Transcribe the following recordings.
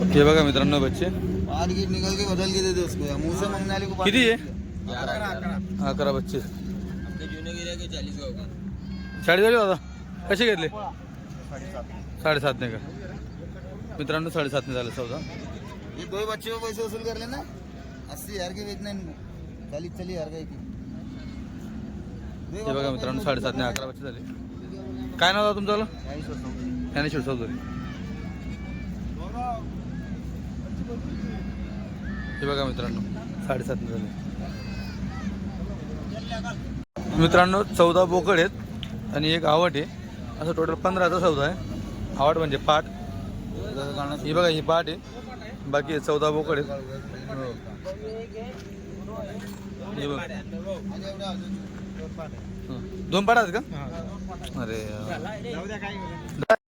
हे बघा मित्रांनो बच्चे. निकल के बदल के दे दे उसको मुंह से मांगने को किती आहे? अकरा बच्चे. साडी झाली दादा कसे घेतले? साडेसात नाही का? मित्रांनो साडेसातने झालं चौदा. ये दो बच्चे पैसे वसूल कर लेना अस्सी हजार के बेचना इनको चालीस चालीस हजार का ही। बघा मित्रांनो साडेसातने अकरा बच्चे झाले. काय नाव तुमचं. ज्ञानेश्वर चौधरी. हे बघा मित्रांनो. साडेसातने झाले. मित्रांनो चौदा बोकड आहेत आणि एक आवट आहे. असं टोटल पंधराचा सौदा आहे. आवट म्हणजे पाट ही बघा ही पाट आहे. बाकी चौदा बोकड आहेत. बघ. दोन पाट आहेत का? अरे.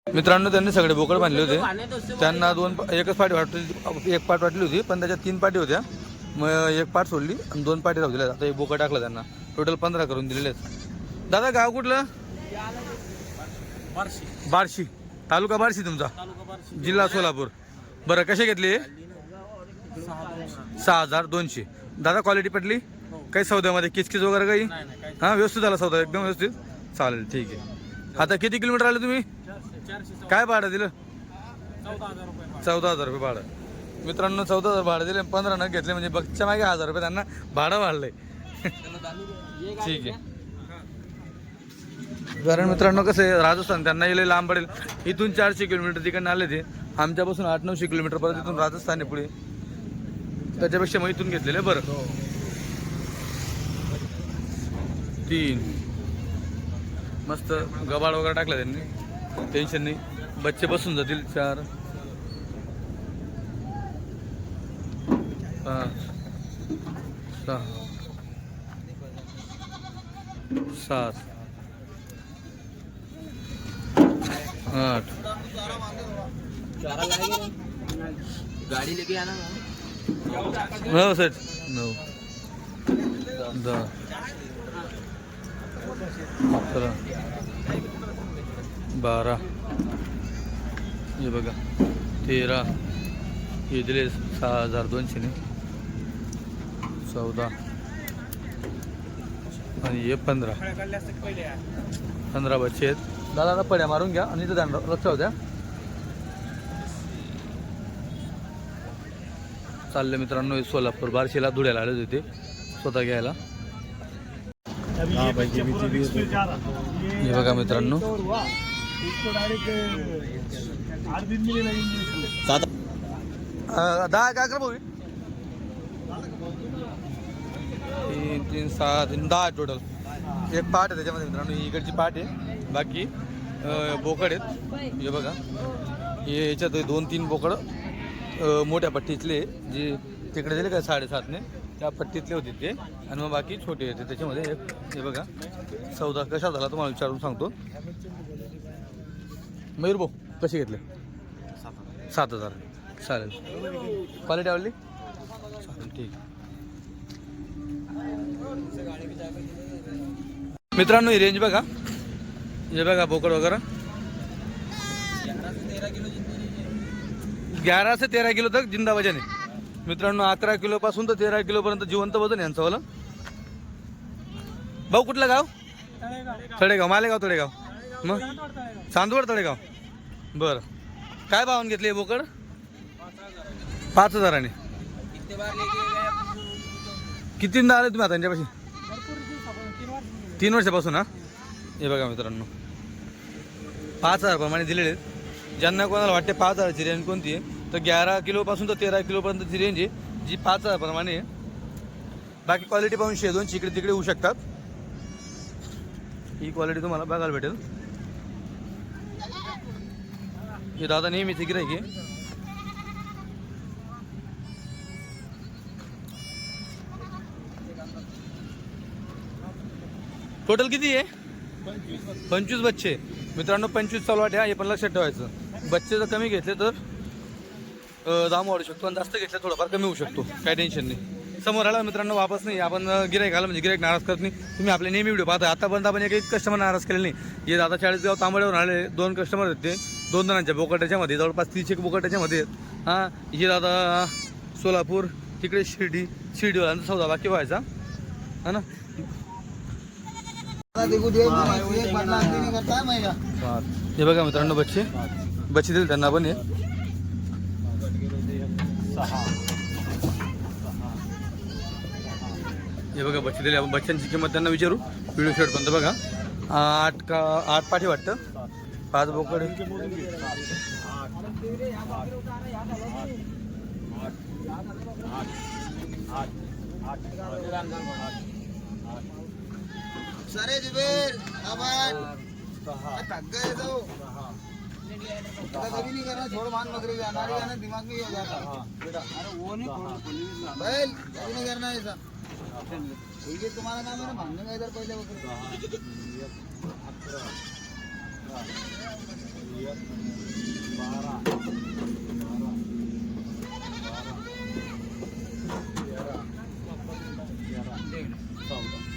मित्रांनो त्यांनी सगळे बोकड बांधले होते. त्यांना दोन एकच पाटी वाटली एक पाट वाटली होती पण त्याच्यात तीन पाटी होत्या. मग एक पाट सोडली आणि दोन पाटी राहू दिल्या आता एक बोकड टाकला त्यांना. टोटल पंधरा करून दिलेले आहेत. दादा गाव कुठलं? बार्शी. तालुका बार्शी तुमचा? जिल्हा सोलापूर. बरं कसे घेतले? सहा हजार दोनशे. दादा क्वालिटी पटली? काही सौद्यामध्ये किचकिच वगैरे काही? हां व्यवस्थित झाला सौदा. एकदम व्यवस्थित? चालेल ठीक आहे. आता किती किलोमीटर आले तुम्ही? काय भाडं दिलं? चौदा हजार रुपये भाडं. मित्रांनो चौदा हजार भाडं दिले पंधरा नग घेतले म्हणजे बघच्या मागे हजार रुपये त्यांना भाडं वाढलंय. ठीक आहे. कारण मित्रांनो कसं आहे राजस्थान त्यांना येईल लांब पडेल. इथून चारशे किलोमीटर तिकडनं आले ते. आमच्यापासून आठ नऊशे किलोमीटर परत इथून राजस्थान आहे पुढे. त्याच्यापेक्षा मग इथून घेतलेले बरं. तीन. मस्त गबाळ वगैरे टाकला त्यांनी. टेन्शन नाही. बच्चे बसून जातील चार. पाच. सहा. सात. आठ. गाड़ी लेके आना नऊ. दहा. अकरा. बारा. हे बघा तेरा. हे दिले सहा हजार दोनशेने चौदा. आणि हे पंधरा. पंधरा बच्चे आहेत. दादा पड्या मारून घ्या आणि इथं ध्यान लक्ष होत्या चालले मित्रांनो हे सोलापूर बार्शीला धुळ्याला आले होते स्वतः घ्यायला. हे बघा मित्रांनो. दहा काय कर भाऊ? तीन तीन सहा तीन दहा टोटल एक पाट आहे त्याच्यामध्ये मित्रांनो ही इकडची पाट आहे. बाकी बोकड आहेत. हे बघा. हे याच्यात दोन तीन बोकड मोठ्या पट्टीतले जे तिकडे दिले का साडेसातने त्या पट्टीतले होते ते. आणि मग बाकी छोटे होते. त्याच्यामध्ये एक हे बघा. चौदा कशा झाला तुम्हाला विचारून सांगतो. मयूर भाऊ कसे घेतले? सात हजार. चालेल. क्वालिटी आवडली? चालेल ठीक मित्रांनो ही रेंज बघा. हे बघा बोकड वगैरे. ग्यारा ते तेरा किलो तक जिंदा वजन आहे. मित्रांनो अकरा किलो पासून तर तेरा किलो पर्यंत जिवंत वजन यांचं वालं भाऊ कुठलं गाव? तळेगाव मालेगाव तळेगाव. मग? चांदवड तळेगाव. बरं. काय भावान घेतली बोकड? पाच हजाराने. किती आले तुम्ही आता त्यांच्यापाशी तीन वर्षापासून हा? हे बघा मित्रांनो. पाच हजार प्रमाणे दिलेले आहेत. ज्यांना कोणाला वाटते पाच हजारची रेंज कोणती आहे तर ग्यारा किलोपासून तर तेरा किलोपर्यंतची रेंज आहे जी पाच हजार प्रमाणे आहे. बाकी क्वालिटी पाहून शे इकडे तिकडे होऊ शकतात. ही क्वालिटी तुम्हाला बघायला भेटेल. हे दादा नेहमीच गिरायक आहे टोटल किती आहे? पंचवीस बच्चे. मित्रांनो पंचवीस चालू वाटे हे पण लक्षात ठेवायचं. बच्चे जर कमी घेतले तर दाम वाढू शकतो आणि जास्त घेतले थोडंफार कमी होऊ शकतो. काय टेन्शन नाही. समोर आला मित्रांनो वापस नाही आपण गिरायक आलं म्हणजे गिरायक नाराज करत नाही. तुम्ही आपले नेहमी व्हिडिओ पाहता आतापर्यंत आपण एक एक कस्टमर नाराज केले नाही. जे दादा चाळीसगाव तांबड्यावर आले दोन कस्टमर आहेत ते. दोन जणांच्या बोकटाच्यामध्ये जवळपास तीस एक बोकटाच्यामध्ये हां हे दादा सोलापूर तिकडे शिर्डी शिर्डीवाल्यांचा सौदा बाकी व्हायचा. हा ना? हे बघा मित्रांनो बच्चे. बच्चे दिले त्यांना पण हे. हे बघा बच्चे दिले आपण बच्चांची किंमत त्यांना विचारू. व्हिडिओ शेअर पर्यंत बघा. आठ का आठ पाठी वाटतं. पाच बोकड. कभी नहीं करना छोड़ मान बकरी का हमारे गाना दिमाग में ही हो जाता. बेटा। अरे वो नहीं बैल कभी नहीं करना ऐसा.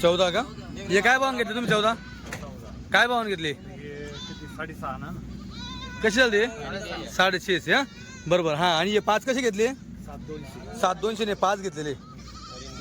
चौदा का? हे काय भावान घेतले तुम्ही चौदा? काय भावान घेतले? साडेसहा ना कशी झाली साडेशेच हा? बरोबर हा. आणि हे पाच कसे घेतले? सात दोनशे. सात दोनशे ने पाच घेतलेले.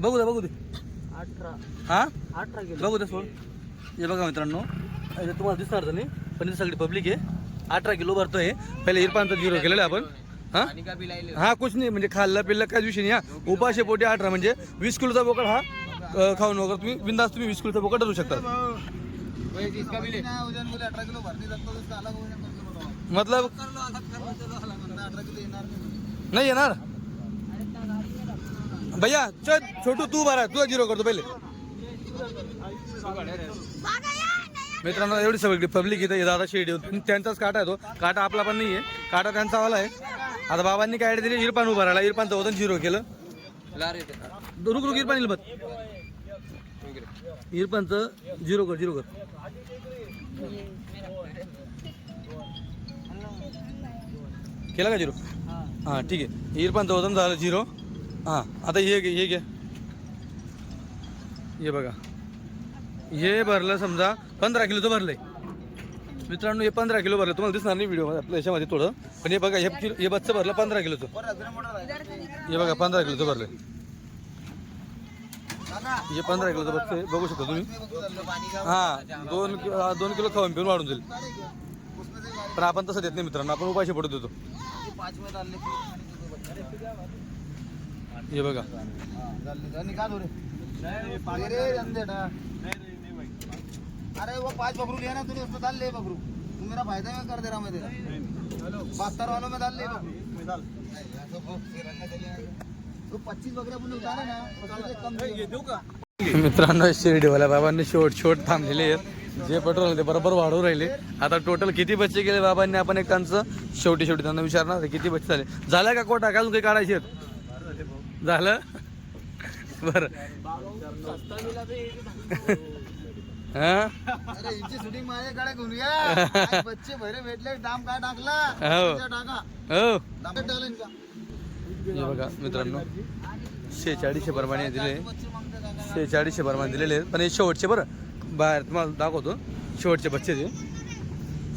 बघू दे बघू दे. अठरा. हा? अठरा बघू दे सोड. हे बघा मित्रांनो हे तुम्हाला दिसणार तर नाही पण इथे सगळी पब्लिक आहे. अठरा किलो भरतोय पहिले इरपानचा झिरो केलेला आहे आपण. हा? हा कुछ नाही म्हणजे खाल्ला पिल्ला काय दिवशी नाही हा. उपाशे पोटी अठरा म्हणजे वीस किलोचा बोकड हा? खाऊन वगैरे तुम्ही बिंदास तुम्ही वीस किलोचा बोकड धरू शकता. किलो मतलब? किलो नाही येणार? भैया चल छोटू तू भरा तू झिरो करतो पहिले. मित्रांनो एवढी सगळी पब्लिक इथे दादा शेडी त्यांचाच काटा आहे तो. काटा आपला पण नाही आहे काटा त्यांचा वाला आहे. आता बाबांनी काय दिली? इरपान उभा राहिला. इरपानचं वजन झिरो केलं. रुक रुक इरपान इलबत झिरो कर झिरो कर. केला का झिरो हां ठीक आहे. इरपानचं वजन झालं झिरो हां आता हे घे हे घे. हे बघा. हे भरलं समजा पंधरा किलोचं भरलंय. मित्रांनो हे पंधरा किलो भरलं. तुम्हाला दिसणार नाही व्हिडिओ आपल्या याच्यामध्ये थोडं. पण हे बघा हे किलो हे बच्चं भरलं पंधरा किलोचं. हे बघा पंधरा किलोचं भरलंय. हे पंधरा किलोचं बच्चं आहे. बघू शकता तुम्ही. हां दोन किलो दोन किलो खाऊन पिऊन वाढून जाईल. पण आपण तसं देत नाही मित्रांनो. आपण उपाशी पडत होतो पाच हे बघा. निकाल रे अरे वो पांच बकरू लिया ना तूने उसमें डाल ले बकरू. तू मेरा फायदा में कर दे रहा मैं तेरा बहत्तर वालों में डाल ले बकरू तो पच्चीस बकरे अपन उतारे ना पचास से कम देऊ का? मित्रांनो शिर्डीवाल्या बाबांनी शोट शोट थांबलेले आहेत. जे पेट्रोल ते बरोबर वाढवून राहिले. आता टोटल किती बच्चे गेले बाबांनी? आपण एक त्यांचं शेवटी शेवटी त्यांना विचारणार किती बच्चे झाले? झालं का कोटा? का अजून काही काढायचे आहेत? झालं? बरं. हा? अरे हिची शूटिंग माझ्याकडे घेऊया आज बच्चे भरे भेटले दाम काय टाकला? हो. बघा मित्रांनो शेहेचाळीसशे प्रमाणे दिले शेहेचाळीसशे प्रमाणे दिलेले आहेत. पण हे शेवटचे बरं. बाहेर तुम्हाला दाखवतो. शेवटचे बच्चे ते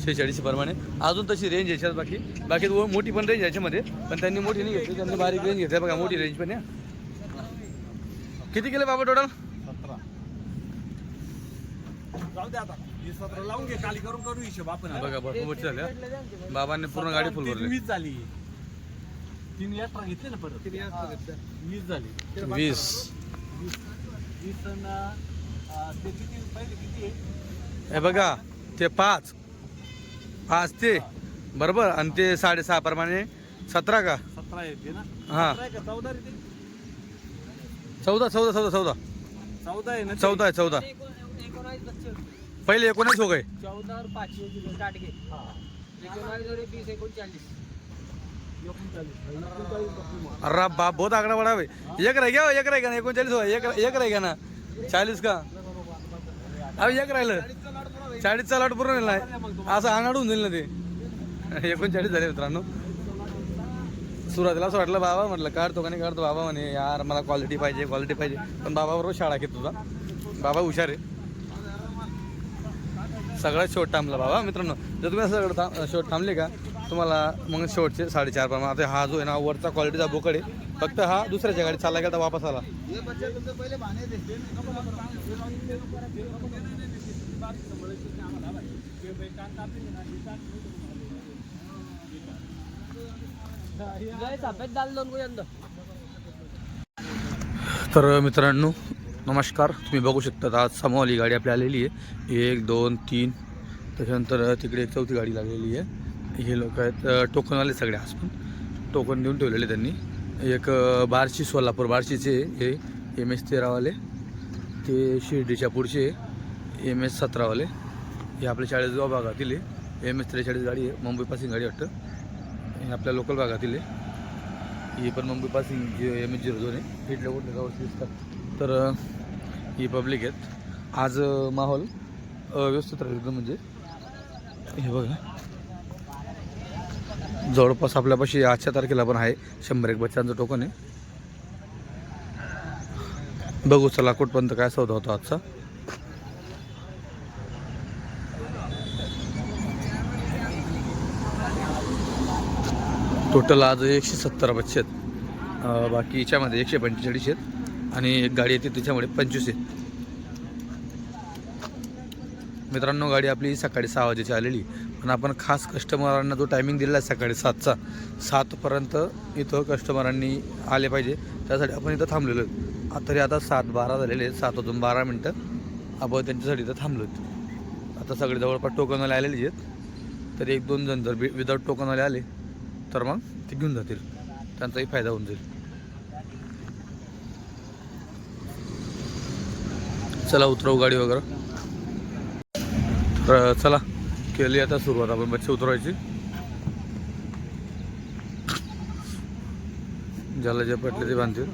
शेहेचाळीसशे प्रमाणे. अजून तशी रेंज याच्यात बाकी. बाकी मोठी पण रेंज याच्यामध्ये. पण त्यांनी मोठी नाही घेतली. त्यांनी बारीक रेंज घेतली. बघा मोठी रेंज पण आहे. किती केले बाबा टोटल सतरा. जाऊ दे आता. सतरा लावून घे. खाली करून करू हिशोब आपण. बघा भरपूर. बाबांनी पूर्ण गाडी फुल भरली. वीस झाली. तीन एक्स्ट्रा घेतले ना परत? वीस झाली. वीस. वीस वीस अन, अं, ते किती पहिले किती आहे? हे बघा ते पाच. पाच ते बरोबर? आणि ते साडेसहा प्रमाणे सतरा का? सतरा येते ना? हा. सतरा आहे का? चौदा रे ते? चौदा चौदा चौदा चौदा. चौदा आहे ना ते? चौदा आहे चौदा. पहिले एकोणीस हो गए. चौदा और हा. एकोणावीस और एकोणचाळीस. अरे बाप बहुत आकडा बडा भाई. एक रह गया हो, एक रह गया ना एकोणचाळीस हो एक एक रह गया ना. चाळीस का? अरे एक राहिलं. चाळीसचा लाट पूर्ण नेला आहे असं अनाडून जाईल ना ते. एकोणचाळीस झाले मित्रांनो. सुरुवातीला असं वाटलं बाबा म्हटलं काढतो का नाही काढतो? बाबा म्हणे यार मला क्वालिटी पाहिजे क्वालिटी पाहिजे. पण बाबा बरोबर शाळा घेत तुझा बाबा हुशार आहे. सगळ्यात शेवट थांबला बाबा मित्रांनो जर तुम्ही असं सगळं थांब शेवट थांबले का तुम्हाला मग शेवटचे साडेचार पण आता हा जो आहे ना वरचा क्वालिटीचा बोकड आहे. फक्त हा दुसऱ्याच्या गाडीत चालला गेला तर वापस आला. तर मित्रांनो नमस्कार. तुम्ही बघू शकता आज समोवाली गाडी आपली आलेली आहे. एक दोन तीन. त्याच्यानंतर तिकडे एक चौथी गाडी लागलेली आहे. हे लोक आहेत टोकन आले सगळे आज पण. टोकन देऊन ठेवलेले त्यांनी. एक बार्शी सोलापूर बार्शीचे हे एम एस तेरावाले. ते शिर्डीच्या पुढचे. एम एस सतरावाले. हे आपल्या चाळीसगाव भागातील आहे. एम एस त्रेचाळीस गाडी आहे. मुंबई पासिंग गाडी वाटतं. हे आपल्या लोकल भागातील आहे. ही पण Mumbai passing G M S zero दोन आहे. इथल्या कुठल्या गावाची दिसतात. तर ही पब्लिक आहेत. आज माहोल अव्यवस्थित राहील एकदम म्हणजे. हे बघा. जवळपास आपल्यापाशी आजच्या तारखेला पण आहे. शंभर एक बच्चांचं टोकन आहे. बघू चला कुठपर्यंत काय सौदा होता आजचा. टोटल आज एकशे सत्तर बच्चे आहेत. बाकी याच्यामध्ये एकशे पंचेचाळीस आहेत. आणि एक गाडी येते त्याच्यामुळे पंचवीस आहेत. मित्रांनो गाडी आपली सकाळी सहा वाजेची आलेली. पण आपण खास कस्टमरांना जो टायमिंग दिलेला आहे सकाळी सातचा सातपर्यंत इथं कस्टमरांनी आले पाहिजे. त्यासाठी आपण इथं थांबलेलो आहोत. तरी आता सात बारा झालेले आहेत. सात वाजून बारा मिनटं. आपण त्यांच्यासाठी इथं थांबलो आहेत. आता सगळे जवळपास टोकनवाले आलेले आहेत. तरी एक दोन जण जर विदाऊट टोकनवाले आले तर मग ते घेऊन जातील. त्यांचाही फायदा होऊन जाईल. चला उतरवू गाडी वगैरे. तर चला केली आता सुरुवात आपण मच्छी उतरवायची. ज्याला जे पटले ते बांधतील.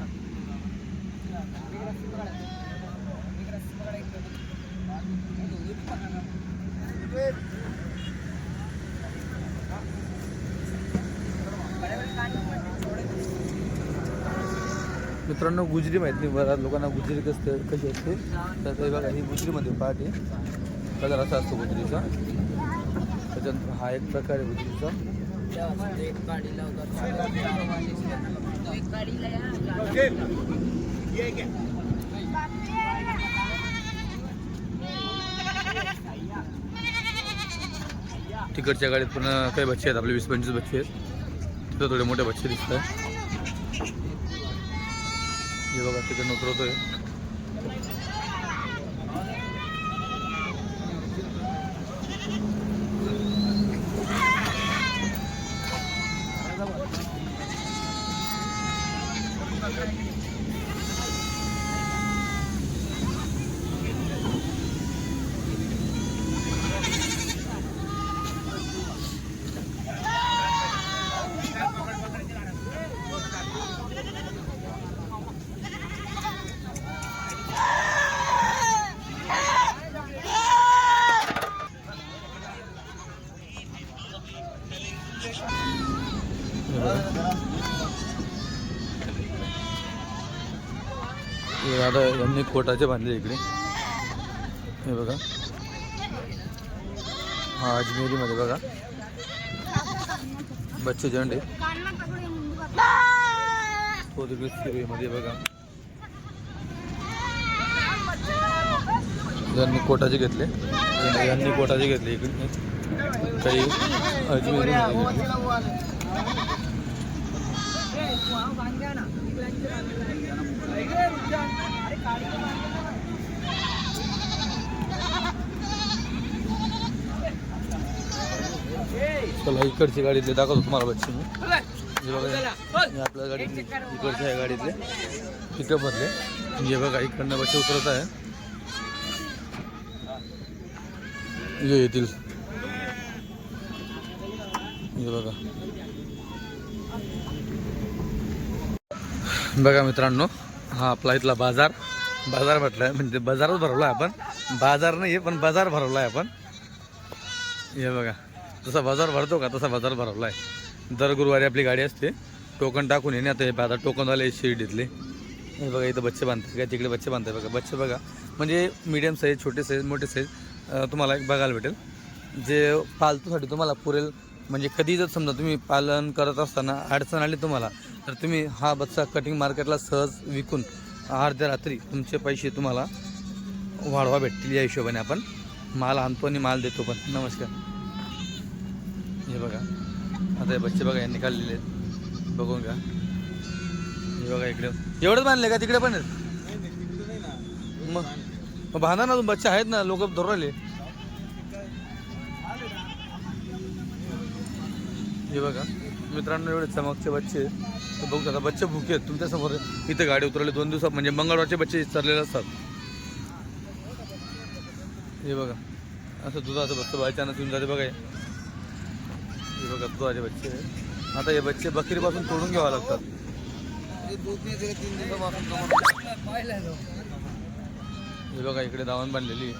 मित्रांनो गुजरी माहिती नाही बऱ्याच लोकांना गुजरी कसते कशी असते? तर ते बघा ही गुजरीमध्ये पार्ट आहे. कलर असा असतो गुजरीचा. त्याच्यानंतर हा एक प्रकार आहे गुजरीचा. तिकडच्या गाडीत पण काही बच्चे आहेत आपले वीस पंचवीस बच्चे आहेत. तिथं थोडे मोठे बच्चे दिसत आहेत हे बघा तिकडनं उतरवतोय हे आता यांनी कोटाचे बांधले इकडे. हे बघा. हा अजमेरीमध्ये बघा. बच्चे झेंडे तो हो, तिकडे सिरीमध्ये बघा. यांनी कोटाचे घेतले. यांनी कोटाचे घेतले इकडे. काही अजमेरी घेतले चला इकडची गाडीतले दाखवतो तुम्हाला बच्चे मी. हे बघा आपल्या गाडीतले इकडच्या आहे गाडीतले. पिकअप मधले हे बघा इकडनं बच्चे उतरत आहे. येतील. हे बघा. बघा मित्रांनो हा आपला इथला बाजार. बाजार म्हटलं म्हणजे बाजारच भरवला आहे आपण. बाजार नाही आहे पण बाजार भरवला आहे आपण. हे बघा जसा बाजार भरतो का तसा बाजार भरवला आहे दर गुरुवारी आपली गाडी असते. टोकन टाकून येणे आता हे बाजार टोकनवाले शिर्डीतले. हे बघा इथं बच्चे बांधतात काय तिकडे बच्चे बांधतात बघा. बच्चे बघा म्हणजे मीडियम साईज छोटे साईज मोठे साईज तुम्हाला एक बघायला भेटेल. जे पालतूसाठी तुम्हाला पुरेल म्हणजे कधी जर समजा तुम्ही पालन करत असताना अडचण आली तुम्हाला तर तुम्ही हा बच्चा कटिंग मार्केटला सहज विकून अर्ध्या रात्री तुमचे पैसे तुम्हाला वाढवा भेटतील या हिशोबाने आपण. माल आणतो आणि माल देतो पण. नमस्कार. हे बघा. आता हे बच्चे बघा यांनी काढलेले आहेत. बघून का हे बघा इकडे. एवढंच बांधले का? तिकडे पण आहेत? मग बांधा ना तुम्ही बच्चे आहेत ना लोक धरून राहिले. हे बघा मित्रांनो एवढे चमकचे बच्चे. तर बघू शकता बच्चे भुके आहेत तुमच्यासमोर इथे गाडी उतरवली दोन दिवसात म्हणजे मंगळवारचे बच्चे चरलेले असतात हे बघा असं दुधाचं बच्चं बायच्यानं येऊन जाते बघा हे. बघा दुधाचे बच्चे. आता हे बच्चे बकरीपासून तोडून घ्यावं लागतात हे. हे बघा इकडे दावण बांधलेली